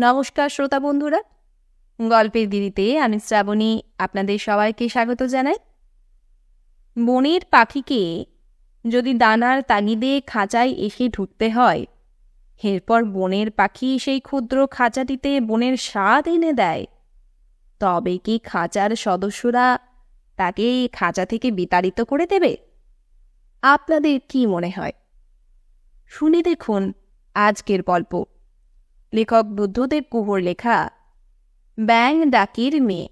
নমস্কার শ্রোতা বন্ধুরা। গল্পের দিদিতে আমি শ্রাবণী আপনাদের সবাইকে স্বাগত জানাই। বনের পাখিকে যদি দানার তাগিদে খাঁচায় এসে ঢুকতে হয়, এরপর বনের পাখি সেই ক্ষুদ্র খাঁচাটিতে বনের স্বাদ এনে দেয়। তবে কি খাঁচার সদস্যরা তাকে খাঁচা থেকে বিতাড়িত করে দেবে? আপনাদের কি মনে হয়? শুনে দেখুন আজকের গল্প। লেখক বুদ্ধদেব কুহর লেখা ব্যাং ডাকির মেয়ে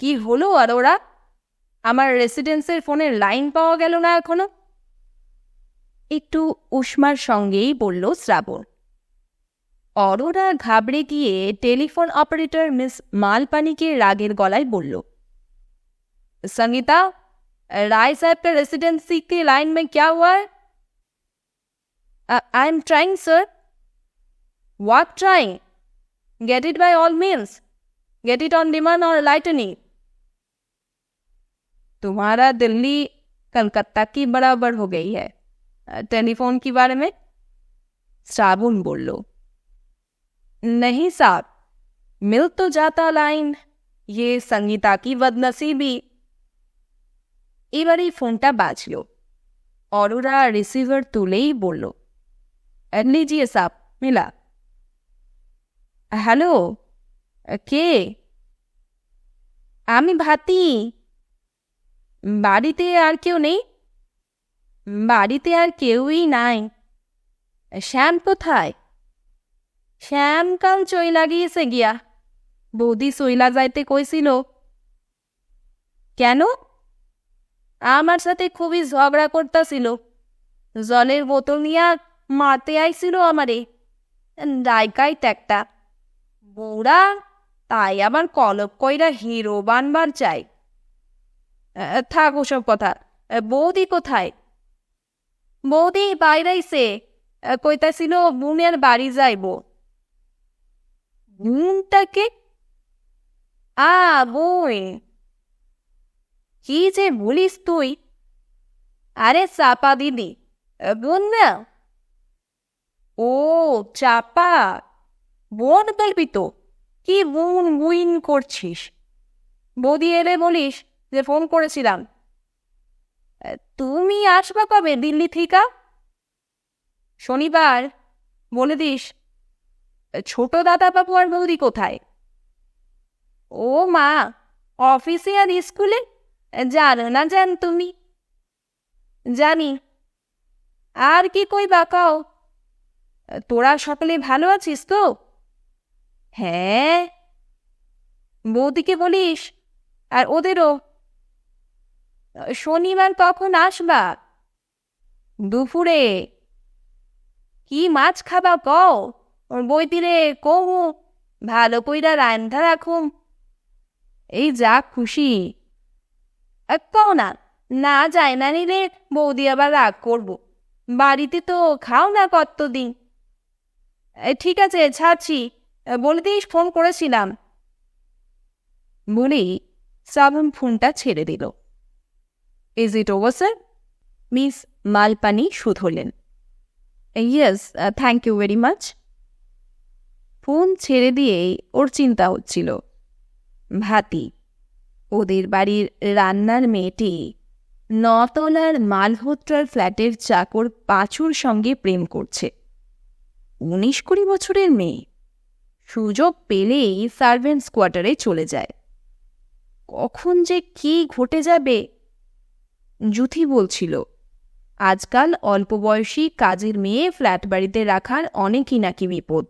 কি হলো আর ওরা আমার রেসিডেন্সের ফোনের লাইন পাওয়া গেল না এখনো একটু উষ্মার সঙ্গেই বলল শ্রাবণ অরোরা ঘাবড়ে গিয়ে টেলিফোন অপারেটর মিস মালপানিকে রাগের গলায় বলল संगीता राय साहब का रेसिडेंसी की लाइन में क्या हुआ है I am trying sir walk trying get it by all means get it on demand और lightning. तुम्हारा दिल्ली कलकत्ता की बराबर हो गई है। uh, टेलीफोन के बारे में? साबुन बोल। लो नहीं साहब। मिल तो जाता लाइन। ये संगीता की बदनसीबी। फ़ोन फोनटा बाज लो। और रिसीवर तुले ही बोल। लो লিজিয়ে সাপ মিলা হ্যালো কে আমি ভাতি বাড়িতে আর কেউ নেই বাড়িতে আর কেউই নাই শ্যাম কোথায় শ্যাম কাল চইলা গিয়েছে গিয়া বৌদি সইলা যাইতে কইছিল কেন আমার সাথে খুবই ঝগড়া করতেছিল জলের বোতল নিয়ে মারতে আইছিল আমারে। ডাইকাই একটা বৌড়া, তাই আবার কলপ কইরা হিরো বানবার চাই। থাক ওসব কথা। বৌদি কোথায়? বৌদি বাইরাইছে। কইতাছিল বোনের বাড়ি যাইব। বোনটাকে আ, বই। কি যে বলিস তুই। আরে চাপা দিদি বোন না। ও, চাপা। বোন বলবি তো, কি বোন বুইন করছিস। বৌদি এলে বলিস যে ফোন করেছিলাম। তুমি আসবা কবে দিল্লি থেকে? শনিবার, বলে দিস। ছোট দাদা বাবু আর বৌদি কোথায়? ও মা, অফিসে আর স্কুলে? জানো না জান তুমি? জানি। আর কি কই বাকাও তোরা সকলে ভালো আছিস তো? হ্যাঁ। বৌদিকে বলিস? আর ওদেরও? শনিবার কখন আসবা? দুপুরে। কি মাছ খাবা কও? ওর বইতিরে কহু ভালো কইরা রান্ধা রাখুম। এই যা খুশি। কও না না যায় না নিলে বৌদি আবার রাগ করব। বাড়িতে তো খাও না কতদিন। ঠিক আছে, ছাড়ছি। বলে দিস ফোন করেছিলাম। বলেই শ্রাবণ ফোনটা ছেড়ে দিল। Is it over sir miss Malpani শুধলেন yes thank you very much phone ছেড়ে দিয়েই ওর চিন্তা হচ্ছিল। ভাতি, ওদের বাড়ির রান্নার মেয়েটি নতলার মালহোত্রার ফ্ল্যাটের চাকর পাঁচুর সঙ্গে প্রেম করছে। উনিশ কুড়ি বছরের মেয়ে। সুযোগ পেলেই সার্ভেন্টস কোয়ার্টারে চলে যায়। কখন যে কি ঘটে যাবে? জুথি বলছিল, আজকাল অল্প বয়সী কাজের মেয়ে ফ্ল্যাট বাড়িতে রাখার অনেকই নাকি বিপদ।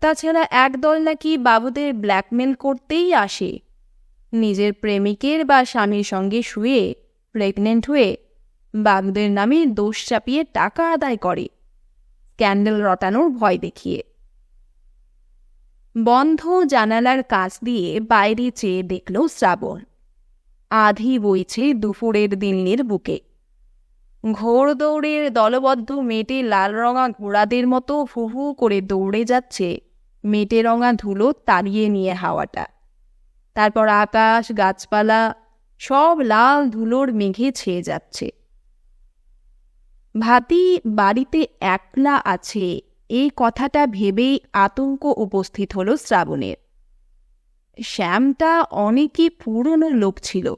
তাছাড়া একদল নাকি বাবুদের ব্ল্যাকমেল করতেই আসে। নিজের প্রেমিকের বা স্বামীর সঙ্গে শুয়ে, প্রেগনেন্ট হয়ে বাবুদের নামে দোষ চাপিয়ে টাকা আদায় করে। ক্যান্ডেল রটানোর ভয় দেখিয়ে। বন্ধ জানালার কাছ দিয়ে বাইরে চেয়ে দেখল শ্রাবণ। আধি বইছে দুপুরের দিল্লির বুকে। ঘোর দৌড়ের দলবদ্ধ মেটে লাল রঙা ঘোড়াদের মতো হু হু করে দৌড়ে যাচ্ছে মেটে রঙা ধুলো তাড়িয়ে নিয়ে হাওয়াটা। তারপর আকাশ, গাছপালা, সব লাল ধুলোর মেঘে ছেয়ে যাচ্ছে। ভাতি বাড়িতে একলা আছে, এই কথাটা ভেবেই আতঙ্ক উপস্থিত হল শ্রাবণের। শ্যামটা অনেকই পুরনো লোক ছিল,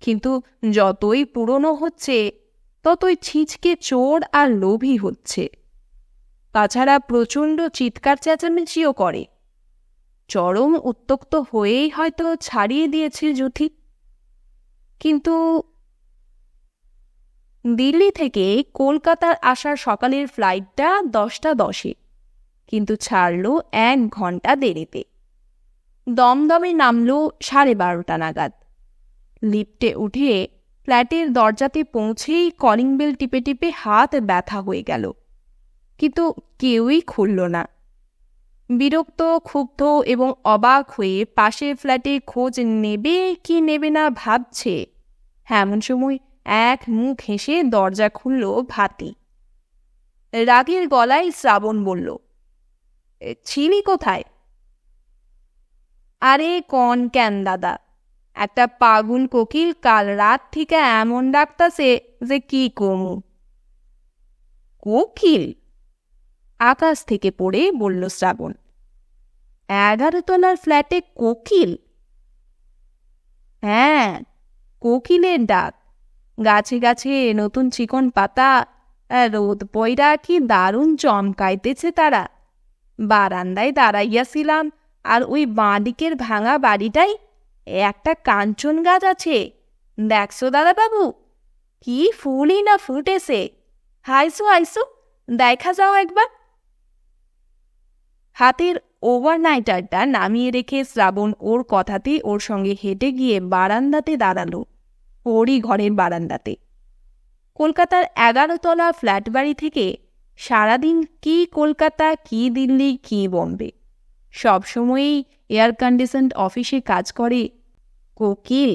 কিন্তু যতই পুরনো হচ্ছে, ততই ছিচকে চোর আর লোভী হচ্ছে। তাছাড়া প্রচণ্ড চিৎকার চেঁচামেচিও করে। চরম উত্তক্ত হয়েই হয়তো ছাড়িয়ে দিয়েছে যুথি কিন্তু দিল্লি থেকে কলকাতার আসার সকালের ফ্লাইটটা দশটা দশে, কিন্তু ছাড়ল এক ঘণ্টা দেরিতে। দমদমে নামল সাড়ে বারোটা নাগাদ। লিফটে উঠে ফ্ল্যাটের দরজাতে পৌঁছেই কলিং বেল টিপে টিপে হাত ব্যথা হয়ে গেল। কিন্তু কেউই খুলল না। বিরক্ত, ক্ষুব্ধ এবং অবাক হয়ে পাশের ফ্ল্যাটে খোঁজ নেবে কি নেবে না ভাবছে এমন সময় এক মুখ হেসে দরজা খুলল ভাতি। রাগের গলায় শ্রাবণ বলল "এ, ছিলি কোথায়? আরে কন কেন দাদা একটা পাগুল কোকিল কাল রাত থেকে এমন ডাকতাছে যে কি কমু? কোকিল? আকাশ থেকে পড়ে বলল শ্রাবণ এগারো তলার ফ্ল্যাটে কোকিল? হ্যাঁ কোকিলের ডাক। গাছে গাছে নতুন চিকন পাতা রোদ পয়রা কি দারুণ চমকাইতেছে তারা। বারান্দায় দাঁড়াইয়াছিলাম, আর ওই বাঁদিকের ভাঙা বাড়িটাই একটা কাঞ্চন গাছ আছে। দেখছ দাদাবাবু? কি ফুলই না ফুটেছে। হাইসো হাইসো, দেখা যাও একবার। হাতের ওভারনাইটারটা নামিয়ে রেখে শ্রাবণ ওর কথাতে ওর সঙ্গে হেঁটে গিয়ে বারান্দাতে দাঁড়াল। ওরই ঘরের বারান্দাতে। কলকাতার এগারোতলা ফ্ল্যাট বাড়ি থেকে সারাদিন কি কলকাতা, কি দিল্লি, কি বম্বে। সবসময়ই এয়ার কন্ডিশনড অফিসে কাজ করে কোকিল।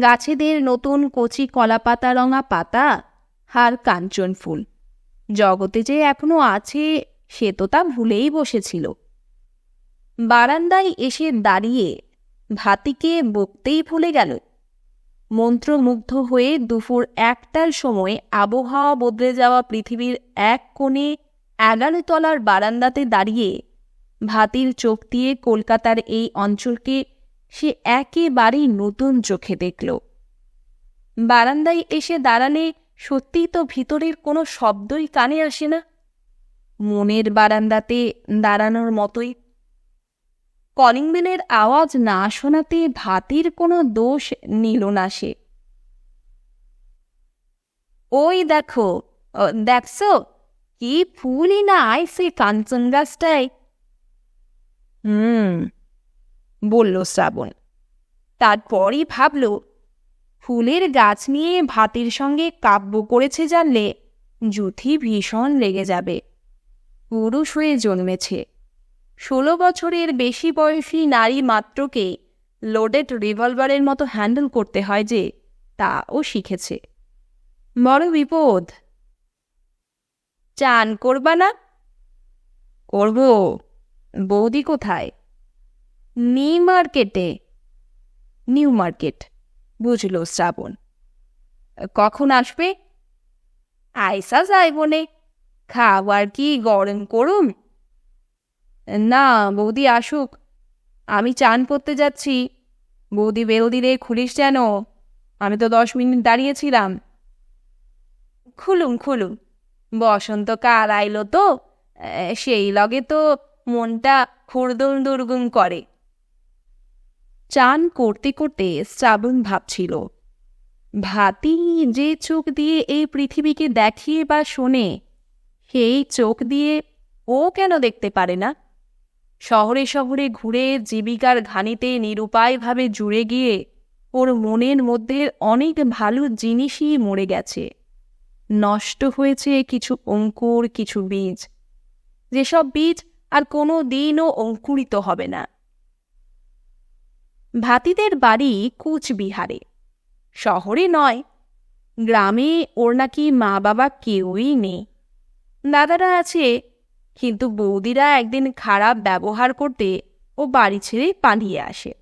গাছেদের নতুন কচি কলাপাতা রঙা পাতা আর কাঞ্চন ফুল। জগতে যে এখনও আছে, সে তো তা ভুলেই বসেছিল। বারান্দায় এসে দাঁড়িয়ে ভাতিকে বকতেই ভুলে গেল। মন্ত্রমুগ্ধ হয়ে দুপুর একটার সময় আবহাওয়া বদলে যাওয়া পৃথিবীর এক কোণে এগারো তলার বারান্দাতে দাঁড়িয়ে ভাতির চোখ দিয়ে কলকাতার এই অঞ্চলকে সে একেবারেই নতুন চোখে দেখল। বারান্দায় এসে দাঁড়ালে সত্যিই তো ভিতরের কোনো শব্দই কানে আসে না। মনের বারান্দাতে দাঁড়ানোর মতোই কলিং বেলের আওয়াজ না শোনাতে ভাতির কোনো দোষ নিল না সে। ওই দেখো দেখছ? কি ফুলই না আইসে কাঞ্চন গাছটায়? হুম, বলল শ্রাবণ। তারপরই ভাবল, ফুলের গাছ নিয়ে ভাতির সঙ্গে কাব্য করেছে জানলে জুথি ভীষণ লেগে যাবে। পুরুষ হয়ে জন্মেছে। ষোলো বছরের বেশি বয়সী নারী মাত্রকে লোডেড রিভলভারের মতো হ্যান্ডেল করতে হয় যে তাও শিখেছে। বড় বিপদ। চান করবা না? করব। বৌদি কোথায়? নিউ মার্কেটে। নিউ মার্কেট, বুঝল শ্রাবণ। কখন আসবে? আইসা যাইবনে। খাবার কি গরম করুন না, বৌদি আসুক। আমি চান করতে যাচ্ছি। বৌদি বেরো দিলে খুলিস যেন। আমি তো দশ মিনিট দাঁড়িয়েছিলাম। খুলুন খুলুন। বসন্তকাল আইলো তো। সেই লগে তো মনটা খুরদুল দুর্গুন করে। চান করতে করতে শ্রাবণ ভাবছিল। ভাতি যে চোখ দিয়ে এই পৃথিবীকে দেখিয়ে বা শোনে, সেই চোখ দিয়ে ও কেন দেখতে পারে না? শহরে শহরে ঘুরে জীবিকার ঘানিতে নিরুপায়ভাবে জুড়ে গিয়ে ওর মনের মধ্যে অনেক ভালো জিনিসই মরে গেছে। নষ্ট হয়েছে কিছু অঙ্কুর, কিছু বীজ। যেসব বীজ আর কোনো দিনও অঙ্কুরিত হবে না। ভাতিদের বাড়ি কুচবিহারে। শহরে নয়, গ্রামে ওর নাকি মা বাবা কেউই নেই। দাদারা আছে কিন্তু বৌদিরা একদিন খারাপ ব্যবহার করতে ও বাড়ি ছেড়ে পালিয়ে আসে।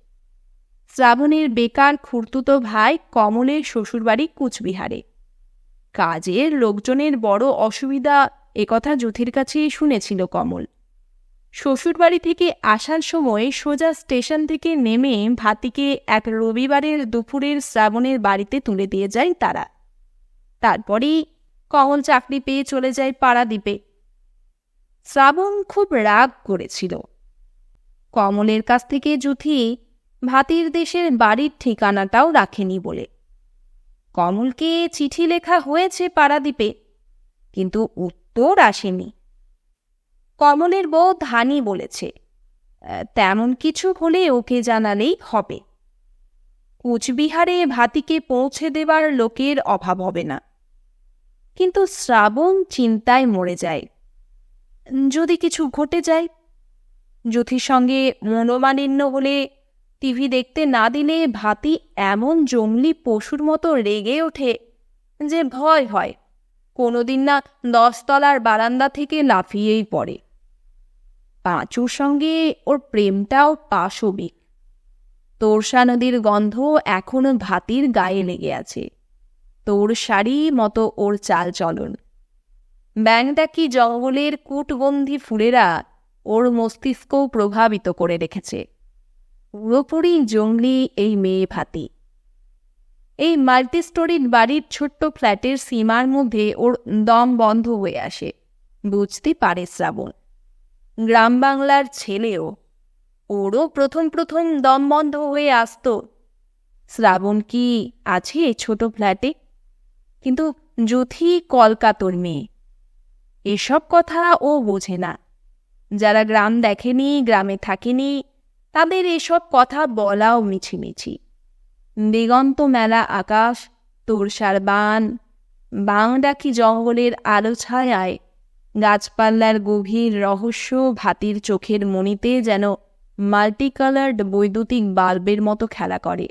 শ্রাবণের বেকার খুর্তুতো ভাই কমলের শ্বশুরবাড়ি কুচবিহারে। কাজের লোকজনের বড় অসুবিধা একথা জ্যোতির কাছেই শুনেছিল কমল। শ্বশুরবাড়ি থেকে আসার সময় সোজা স্টেশন থেকে নেমে ভাতিকে এক রবিবারের দুপুরের শ্রাবণের বাড়িতে তুলে দিয়ে যায় তারা। তারপরেই কমল চাকরি পেয়ে চলে যায় পাড়াদ্বীপে। শ্রাবণ খুব রাগ করেছিল। কমলের কাছ থেকে জুথি ভাতির দেশের বাড়ির ঠিকানাটাও রাখেনি বলে। কমলকে চিঠি লেখা হয়েছে পাড়াদ্বীপে কিন্তু উত্তর আসেনি। কমলের বউ ধানি বলেছে, তেমন কিছু হলে ওকে জানালেই হবে। কুচবিহারে ভাতিকে পৌঁছে দেবার লোকের অভাব হবে না। কিন্তু শ্রাবণ চিন্তায় মরে যায়। যদি কিছু ঘটে যায়, জ্যোতির সঙ্গে মনোমালিন্য হলে টিভি দেখতে না দিলে ভাতি এমন জংলি পশুর মতো রেগে ওঠে যে ভয় হয়। কোনোদিন না দশতলার বারান্দা থেকে লাফিয়েই পড়ে। পাঁচুর সঙ্গে ওর প্রেমটাও পাশবিক। তোরসা নদীর গন্ধ এখনও ভাতির গায়ে লেগে আছে। তোর শাড়ি মতো ওর চাল চলন ব্যাংডাকি জঙ্গলের কূটগন্ধি ফুলেরা ওর মস্তিষ্কও প্রভাবিত করে রেখেছে? পুরোপুরি জঙ্গলি এই মেয়ে ভাতি। এই মাল্টি স্টোরিড বাড়ির ছোট্ট ফ্ল্যাটের সীমার মধ্যে ওর দম বন্ধ হয়ে আসে, বুঝতে পারে শ্রাবণ। গ্রাম বাংলার ছেলেও ওরও প্রথম প্রথম দম বন্ধ হয়ে আসত। শ্রাবণ কি আছে ছোট ফ্ল্যাটে? কিন্তু যথি কলকাতর মেয়ে। এসব কথা ও বোঝে না। যারা গ্রাম দেখেনি, গ্রামে থাকেনি, তাদের এসব কথা বলাও মিছিমিছি। দিগন্ত মেলা আকাশ তোরসার বান বাংডাকি জঙ্গলের আলো ছায়ায় গাছপাল্লার গভীর রহস্য ভাতির চোখের মণিতে যেন মাল্টি কালার্ড বৈদ্যুতিক বাল্বের মতো খেলা করে।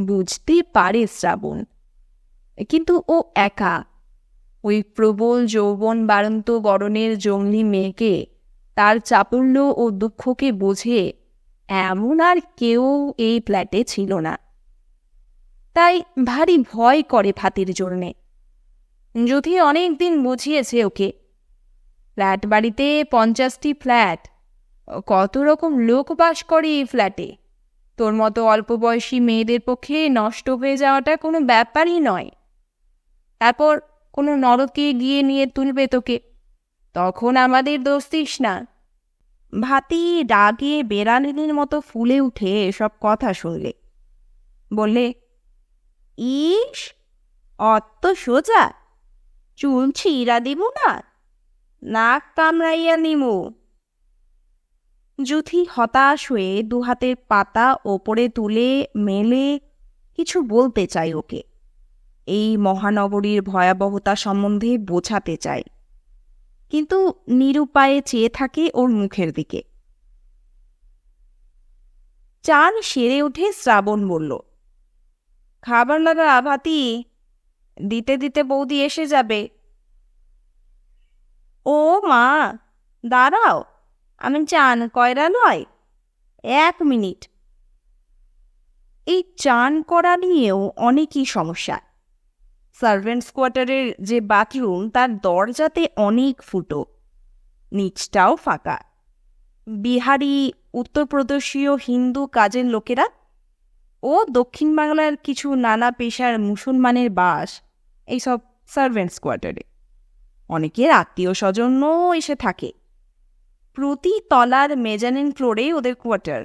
বুঝতে পারে শ্রাবণ। কিন্তু ও একা ওই প্রবল যৌবন বাড়ন্ত গরনের জঙ্গলি মেয়েকে, তার চাপল্য ও দুঃখকে বোঝে, এমন আর কেউ এই ফ্ল্যাটে ছিল না। তাই ভারী ভয় করে ফাতির জন্যে। যথি অনেক দিন বুঝিয়েছে ওকে। ফ্ল্যাট বাড়িতে পঞ্চাশটি ফ্ল্যাট। কত রকম লোক বাস করে এই ফ্ল্যাটে। তোর মতো অল্প বয়সী মেয়েদের পক্ষে নষ্ট হয়ে যাওয়াটা কোনো ব্যাপারই নয়। তারপর কোনো নরকে গিয়ে নিয়ে তুলবে তোকে। তখন আমাদের দোষ দিস না। ভাতি রাগে বেড়ালিনীর মতো ফুলে উঠে এসব কথা শুনলে। বললে, ইস, অত সোজা। চুল ছিঁড়া দিব না, নাক কামড়াইয়া নিমু। যুথি হতাশ হয়ে দুহাতের পাতা ওপরে তুলে মেলে কিছু বলতে চাই ওকে। এই মহানগরীর ভয়াবহতা সম্বন্ধে বোঝাতে চাই কিন্তু নিরুপায়ে চেয়ে থাকে ওর মুখের দিকে। চান সেরে উঠে শ্রাবণ বলল, খাবার লাগা ভাতি দিতে দিতে বৌদি এসে যাবে। ও মা, দাঁড়াও, আমি চান, কয়রা নয় এক মিনিট। এই চান করা নিয়েও অনেকই সমস্যা। সার্ভেন্টস কোয়ার্টারের যে বাথরুম, তার দরজাতে অনেক ফুটো। নিচটাও ফাঁকা। বিহারি, উত্তরপ্রদেশীয় হিন্দু কাজের লোকেরা ও দক্ষিণ বাংলার কিছু নানা পেশার মুসলমানের বাস এইসব সার্ভেন্টস কোয়ার্টারে। অনেকের আত্মীয় স্বজনও এসে থাকে। প্রতি তলার মেজানিন ফ্লোরে ওদের কোয়ার্টার।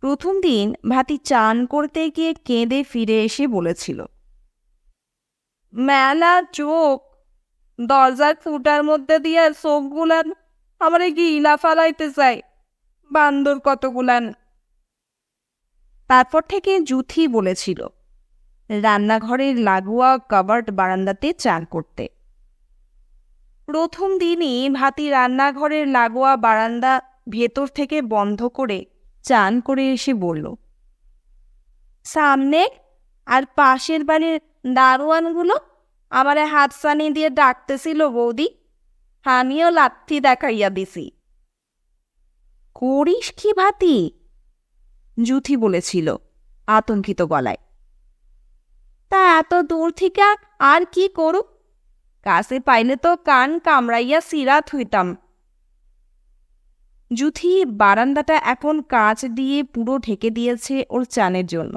প্রথম দিন ভাতি চান করতে গিয়ে কেঁদে ফিরে এসে বলেছিল মেলা, চোখ, দরজার ফুটার মধ্যে দিয়ে চোখগুলান আমারে গিলা ফালাইতে চাই বান্দর কতগুলান। তারপর থেকে জুথি বলেছিল রান্নাঘরের লাগোয়া কাবার্ড বারান্দাতে চান করতে। প্রথম দিনই ভাতি রান্নাঘরের লাগোয়া বারান্দা ভেতর থেকে বন্ধ করে চান করে এসে বলল, সামনে আর পাশের বাড়ির দারোয়ানগুলো আমারে হাতসানি দিয়ে ডাকতেছিল বৌদি। আমিও লাথি দেখাইয়া দিছি। করিস কি ভাতি? জুথি বলেছিল আতঙ্কিত গলায়। তা এত দূর থেকে আর কি করুক কাছে পাইলে তো কান কামড়াইয়া সিরাত হইতাম জুথি বারান্দাটা এখন কাঁচ দিয়ে পুরো ঢেকে দিয়েছে ওর চানের জন্য,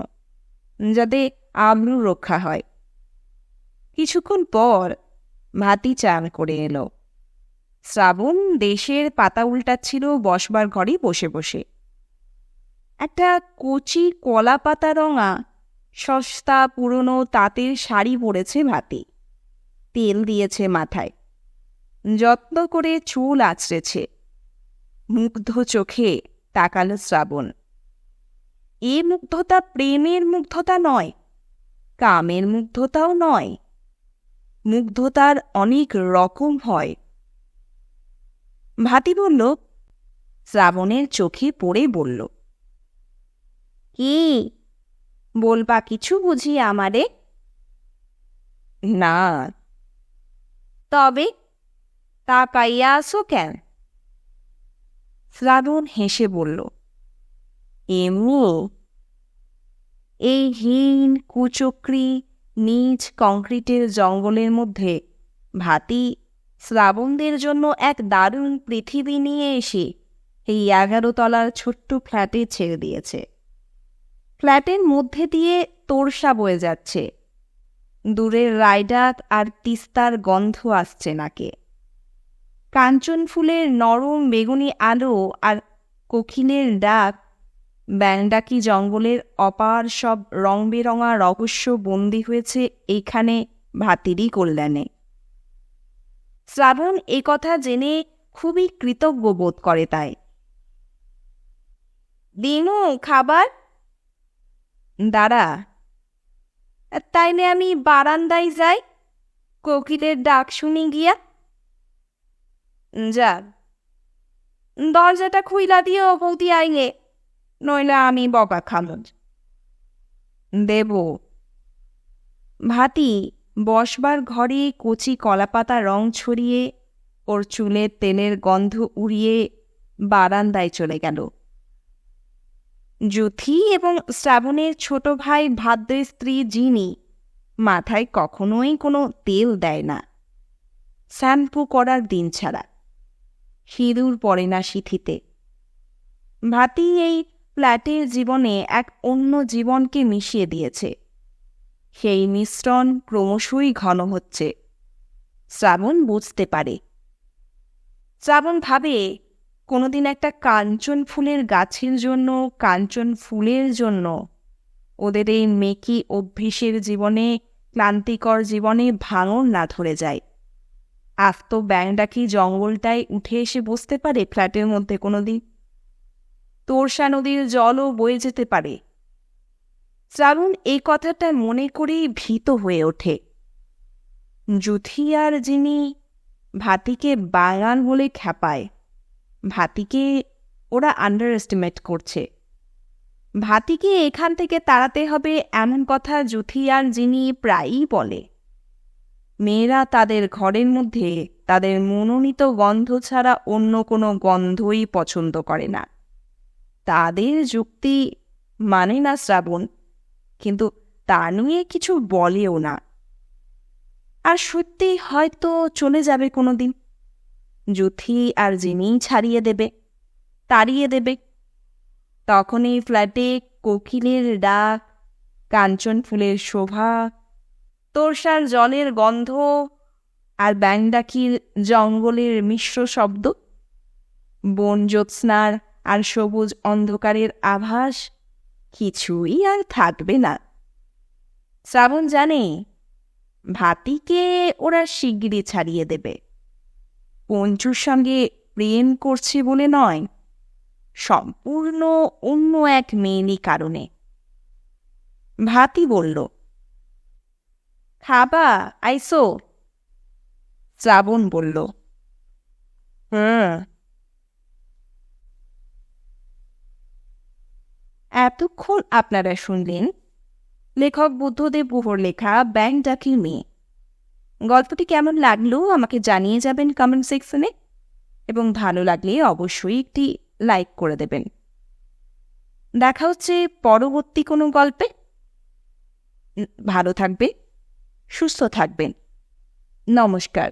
যাতে আবরু রক্ষা হয়। কিছুক্ষণ পর ভাতি চান করে এলো। শ্রাবণ দেশের পাতা উল্টাচ্ছিল, বসবার ঘরে বসে বসে। একটা কচি কলা পাতা রঙা, সস্তা, পুরনো তাঁতের শাড়ি পরেছে ভাতি। তেল দিয়েছে মাথায়। যত্ন করে চুল আঁচড়েছে। মুগ্ধ চোখে তাকালো শ্রাবণ। এ মুগ্ধতা প্রেমের মুগ্ধতা নয়, কামের মুগ্ধতাও নয়। মুগ্ধতার অনেক রকম হয়। ভাতি বলল, শ্রাবণের চোখে পড়ে বলল। কি? বলবা কিছু বুঝি আমারে? না। তবে তা পাইয়া আসো কেন? শ্রাবণ হেসে বলল, এমনি? এই হীন কুচক্রি নিজ কংক্রিটের জঙ্গলের মধ্যে। ভাতি, শ্রাবণদের জন্য এক দারুণ পৃথিবী নিয়ে এসে এই এগারো তলার ছোট্ট ফ্ল্যাটে ছেড়ে দিয়েছে। ফ্ল্যাটের মধ্যে দিয়ে তোরসা বয়ে যাচ্ছে। দূরের রায়ডাক আর তিস্তার গন্ধ আসছে নাকে। কাঞ্চন ফুলের নরম বেগুনি আলো আর কোকিলের ডাক ব্যাংডাকি জঙ্গলের অপার সব রং বেরঙা রহস্য বন্দী হয়েছে এখানে ভাতিরই কল্যাণে। শ্রাবণ এ কথা জেনে খুবই কৃতজ্ঞ বোধ করে তাই। দিনু, খাবার? দাঁড়া। তাইলে আমি বারান্দায় যাই, কোকিলের ডাক শুনি গিয়া। যা। দরজাটা খুইলা দিও, বৌদি আইলে নইলে আমি বকা খামো দেব, ভাতি, বসবার ঘরে কচি কলাপাতা রং ছড়িয়ে ওর চুলের তেলের গন্ধ উড়িয়ে বারান্দায় চলে গেল। জুথি এবং শ্রাবণের ছোট ভাই ভাদ্রের স্ত্রী জিনি মাথায় কখনোই কোনো তেল দেয় না। শ্যাম্পু করার দিন ছাড়া। সিঁদুর পড়ে না সিথিতে। ভাতি এই ফ্ল্যাটের জীবনে এক অন্য জীবনকে মিশিয়ে দিয়েছে। সেই মিশ্রণ ক্রমশই ঘন হচ্ছে। শ্রাবণ বুঝতে পারে। শ্রাবণ ভাবে কোনোদিন একটা কাঞ্চন ফুলের গাছের জন্য, কাঞ্চন ফুলের জন্য ওদের এই মেকি অভ্যেসের জীবনে, ক্লান্তিকর জীবনে ভাঙন না ধরে যায়। আস্ত ব্যাংডাকি জঙ্গলটায় উঠে এসে বসতে পারে ফ্ল্যাটের মধ্যে কোনোদিন? তোরসা নদীর জলও বয়ে যেতে পারে। শ্রাবণ এই কথাটা মনে করেই ভীত হয়ে ওঠে। জুথিয়ার যিনি ভাতিকে বাঙাল বলে খ্যাপায়, ভাতিকে ওরা আন্ডার এস্টিমেট করছে। ভাতিকে এখান থেকে তাড়াতে হবে এমন কথা জুথিয়ার যিনি প্রায়ই বলে। মেয়েরা তাদের ঘরের মধ্যে তাদের মনোনীত গন্ধ ছাড়া অন্য কোনো গন্ধই পছন্দ করে না। তাদের যুক্তি মানে না শ্রাবণ, কিন্তু তা নিয়ে কিছু বলেও না। আর সত্যি হয়তো চলে যাবে কোনো দিন জুথি আর জিনি ছাড়িয়ে দেবে, তাড়িয়ে দেবে। তখনই ফ্ল্যাটে কোকিলের ডাক, কাঞ্চন ফুলের শোভা, তোরসার জলের গন্ধ আর ব্যাংডাকির জঙ্গলের মিশ্র শব্দ বন জ্যোৎস্নার আর সবুজ অন্ধকারের আভাস কিছুই আর থাকবে না। শ্রাবণ জানে, ভাতিকে ওরা শিগগিরই ছাড়িয়ে দেবে। পঞ্চুর সঙ্গে প্রেম করছে বলে নয়, সম্পূর্ণ অন্য এক মেয়েরই কারণে। ভাতি বলল, খাবা, আইসো। শ্রাবণ বলল হুম এতক্ষণ আপনারা শুনলেন লেখক বুদ্ধদেব গুহর লেখা ব্যাংক ডাকির মেয়ে। গল্পটি কেমন লাগল আমাকে জানিয়ে যাবেন কমেন্ট সেকশনে এবং ভালো লাগলে অবশ্যই একটি লাইক করে দেবেন। দেখা হচ্ছে পরবর্তী কোনো গল্পে। ভালো থাকবে সুস্থ থাকবেন। নমস্কার।